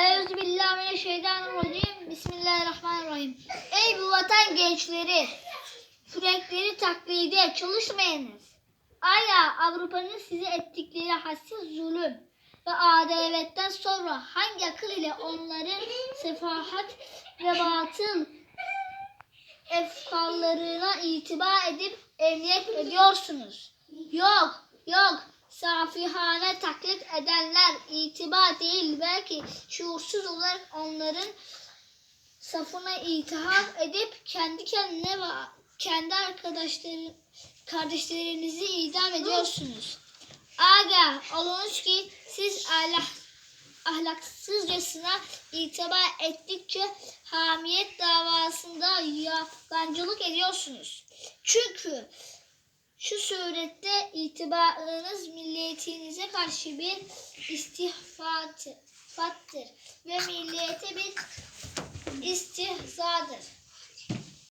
Euzubillahimineşşeytanirracim. Bismillahirrahmanirrahim. Ey bu vatan gençleri! Sürekleri taklide çalışmayınız. Aya Avrupa'nın size ettikleri hassiz zulüm ve adaletten sonra hangi akıl ile onların sefahat ve batıl efkarlarına itibar edip emniyet ediyorsunuz. Yok, yok. Safihane taklit edenler itibar değil belki şuursuz olarak onların safına itihap edip kendi kendine ve kendi arkadaşları kardeşlerinizi idam ediyorsunuz. Aga olunuz ki siz ahlak, ahlaksızcasına itibar ettikçe hamiyet davasında yabancılık ediyorsunuz. Çünkü şu surette itibarınız milliyetinize karşı bir istihfattır ve milliyete bir istihzadır.